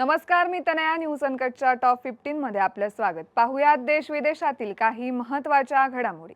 नमस्कार मी Tanaya. News अनकटच्या top fifteen मध्ये आपलं स्वागत. पाहुयात देश विदेशातील काही महत्त्वाच्या घडामोडी.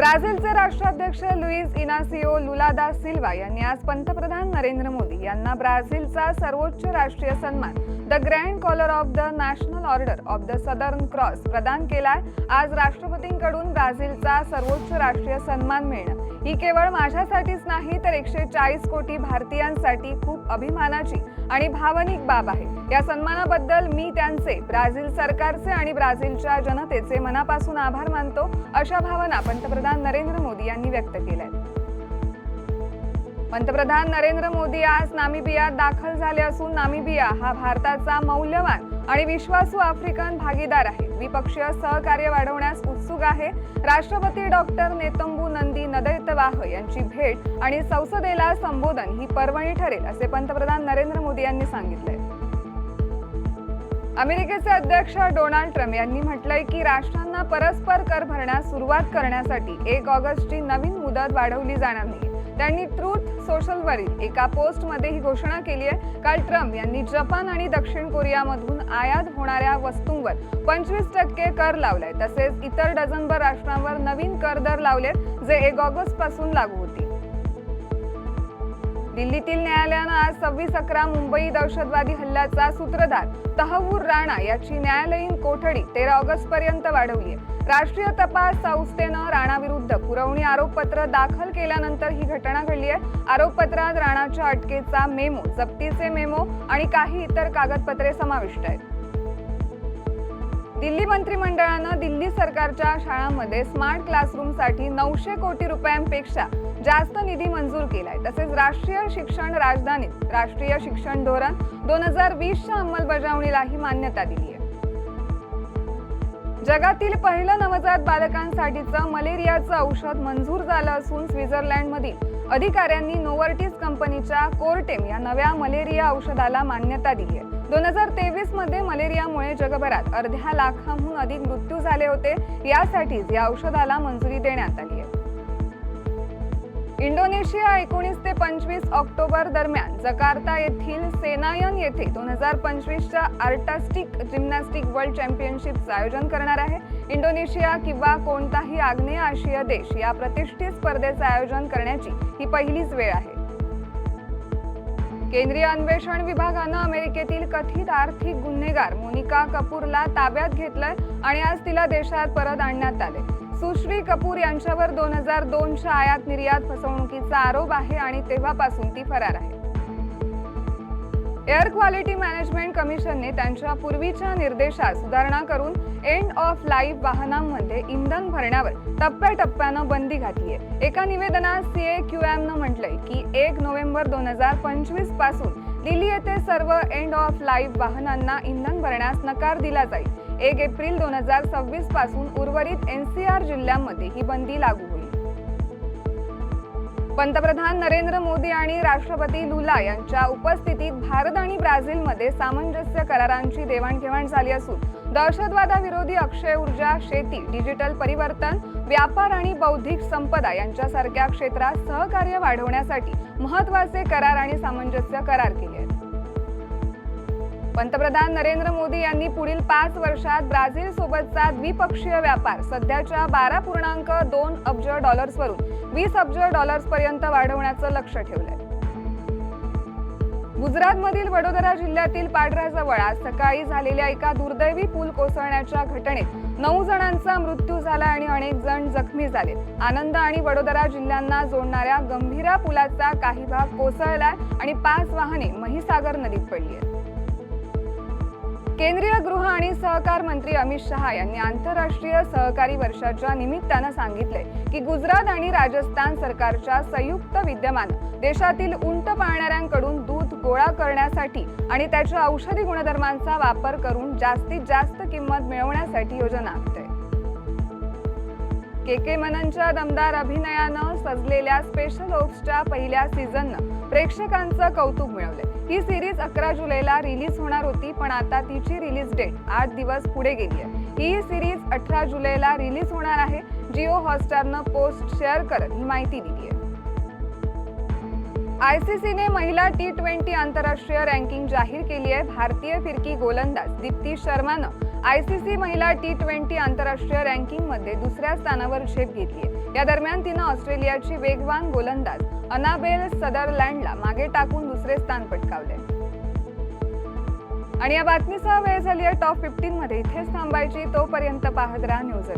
ब्राझीलचे राष्ट्राध्यक्ष लुईस इनासिओ लुलादा सिल्वा यांनी आज पंतप्रधान नरेंद्र मोदी यांना ब्राझीलचा सर्वोच्च राष्ट्रीय सन्मान the Grand Collar of the National Order of the Southern Cross प्रदान केलाय. आज राष्ट्रपतींकडून ब्राझीलचा सर्वोच्च राष्ट्रीय सन्मान मिळणं. ही केवळ माझ्यासाठीच नाही तर एकशे चाळीस कोटी भारतीयांसाठी खूप अभिमानाची आणि भावनिक बाब आहे. या सन्मानाबद्दल मी त्यांचे ब्राझील सरकारचे आणि ब्राझीलच्या जनतेचे मनापासून आभार मानतो. अशा भावना पंतप्रधान नरेंद्र मोदी यांनी व्यक्त केल्या. पंतप्रधान नरेंद्र मोदी आज नामिबियात दाखल झाले असून नामिबिया हा भारताचा मौल्यवान आणि विश्वासू आफ्रिकन भागीदार आहे. द्विपक्षीय सहकार्य वाढवण्यास उत्सुक आहे. राष्ट्रपती डॉक्टर नेतंबू नंदी नदैतवाह यांची भेट आणि संसदेला संबोधन ही पर्वणी ठरेल असे पंतप्रधान नरेंद्र मोदी यांनी सांगितले अमेरिकेचे अध्यक्ष डोनाल्ड ट्रम्प यांनी म्हटलंय की राष्ट्रांना परस्पर कर भरण्यास सुरुवात करण्यासाठी एक ऑगस्टची नवीन मुदत वाढवली जाणार नाही. त्यांनी ट्रूथ सोशलवरील एका पोस्टमध्ये ही घोषणा केली आहे. काल ट्रम्प यांनी जपान आणि दक्षिण कोरियामधून आयात होणाऱ्या वस्तूंवर पंचवीस टक्के कर लावलाय. तसेच इतर डझनभर राष्ट्रांवर नवीन कर दर लावलेत जे एक ऑगस्टपासून लागू होतील. दिल्लीतील न्यायालयानं आज सव्वीस अकरा मुंबई दहशतवादी हल्ल्याचा सूत्रधार तहवूर राणा याची न्यायालयीन कोठडी तेरा ऑगस्ट पर्यंत वाढवली आहे राष्ट्रीय तपास संस्थेनं राणाविरुद्ध पुरवणी आरोपपत्र दाखल केल्यानंतर ही घटना घडली आहे आरोपपत्रात राणाच्या अटकेचा मेमो जप्तीचे मेमो आणि काही इतर कागदपत्रे समाविष्ट आहेत. दिल्ली मंत्रिमंडळानं दिल्ली सरकारच्या शाळांमध्ये स्मार्ट क्लासरूमसाठी नऊशे कोटी रुपयांपेक्षा जास्त निधी मंजूर केलाय. तसेच राष्ट्रीय शिक्षण राजधानीत राष्ट्रीय शिक्षण धोरण दोन हजार वीसच्या अंमलबजावणीलाही मान्यता दिली आहे जगातील पहिलं नवजात बालकांसाठीचं मलेरियाचं औषध मंजूर झालं असून स्वित्झर्लंडमधील अधिकाऱ्यांनी नोवर्टिस कंपनीच्या कोर्टेम या नव्या मलेरिया औषधाला मान्यता दिली आहे. दोन हजार तेवीसमध्ये मलेरियामुळे जगभरात अर्ध्या लाखांहून अधिक मृत्यू झाले होते. यासाठीच या औषधाला मंजुरी देण्यात आली आहे. इंडोनेशिया एकोणीस ते पंचवीस ऑक्टोबर दरम्यान जकार्ता येथील सेनायन येथे दोन हजार पंचवीसच्या आर्टास्टिक जिम्नॅस्टिक वर्ल्ड चॅम्पियनशिपचं आयोजन करणार आहे. इंडोनेशिया किंवा कोणताही आग्नेय आशिया देश या प्रतिष्ठित स्पर्धेचं आयोजन करण्याची ही पहिलीच वेळ आहे. केंद्रीय अन्वेषण विभागानं अमेरिकेतील कथित आर्थिक गुन्हेगार मोनिका कपूरला ताब्यात घेतलंय आणि आज तिला देशात परत आणण्यात आले सुश्री कपूर यांच्यावर दोन हजार दोनच्या आयात निर्यात फसवणुकीचा आरोप आहे आणि तेव्हापासून ती फरार आहे. एअर क्वालिटी मॅनेजमेंट कमिशनने त्यांच्या पूर्वीच्या निर्देशात सुधारणा करून एंड ऑफ लाईफ वाहनांमध्ये इंधन भरण्यावर टप्प्याटप्प्यानं बंदी घातली आहे एका निवेदनात सीए क्यू एमनं म्हटलंय की एक नोव्हेंबर दोन हजार पंचवीसपासून दिल्ली येथे सर्व एंड ऑफ लाईफ वाहनांना इंधन भरण्यास नकार दिला जाईल. एक एप्रिल दोन हजार सव्वीसपासून उर्वरित आर जिल्ह्यांमध्ये ही बंदी लागू पंतप्रधान नरेंद्र मोदी आणि राष्ट्रपती लुला यांच्या उपस्थितीत भारत आणि ब्राझीलमध्ये सामंजस्य करारांची देवाणघेवाण झाली असून दहशतवादाविरोधी अक्षय ऊर्जा शेती डिजिटल परिवर्तन व्यापार आणि बौद्धिक संपदा यांच्यासारख्या क्षेत्रात सहकार्य वाढवण्यासाठी महत्त्वाचे करार आणि सामंजस्य करार केले आहेत. पंतप्रधान नरेंद्र मोदी यांनी पुढील पाच वर्षात ब्राझील सोबतचा द्विपक्षीय व्यापार सध्याच्या बारा पूर्णांक दोन अब्ज डॉलर्सवरून वीस अब्ज डॉलर्सपर्यंत वाढवण्याचं लक्ष ठेवलंय. गुजरातमधील वडोदरा जिल्ह्यातील पाडराजवळ आज सकाळी झालेल्या एका दुर्दैवी पूल कोसळण्याच्या घटनेत नऊ जणांचा मृत्यू झाला आणि अनेक जण जखमी झाले. आनंद आणि वडोदरा जिल्ह्यांना जोडणाऱ्या गंभीरा पुलाचा काही भाग कोसळलाय आणि पाच वाहने महिसागर नदीत पडली आहेत. केंद्रीय गृह आणि सहकार मंत्री अमित शहा यांनी आंतरराष्ट्रीय सहकारी वर्षाच्या निमित्तानं सांगितले की गुजरात आणि राजस्थान सरकारच्या संयुक्त विद्यमान देशातील उंट पाळणाऱ्यांकडून दूध गोळा करण्यासाठी आणि त्याच्या औषधी गुणधर्मांचा वापर करून जास्तीत जास्त किंमत मिळवण्यासाठी योजना आखते. के के मननच्या दमदार अभिनयानं सजलेल्या स्पेशल ओप्सच्या पहिल्या सीझननं प्रेक्षकांचं कौतुक मिळवलंय. ही सिरीज अकरा जुलैला रिलीज होणार होती पण आता तिची रिलीज डेट आठ दिवस पुढे गेली आहे. ही सिरीज अठरा जुलैला रिलीज होणार आहे. जिओ हॉटस्टारनं पोस्ट शेअर करत ही माहिती दिली आहे. आयसीसीने महिला टी ट्वेंटी आंतरराष्ट्रीय रँकिंग जाहीर केली आहे. भारतीय फिरकी गोलंदाज दीप्ती शर्मानं आयसीसी महिला टी ट्वेंटी आंतरराष्ट्रीय रँकिंगमध्ये दुसऱ्या स्थानावर झेप घेतली आहे या दरम्यान तिनं ऑस्ट्रेलियाची वेगवान गोलंदाज अनाबेल सदरलँडला मागे टाकून दुसरे स्थान पटकावले आणि या बातमीसह वेळ झाली आहे टॉप फिफ्टीन मध्ये इथेच थांबायची तोपर्यंत पाहत राहा न्यूज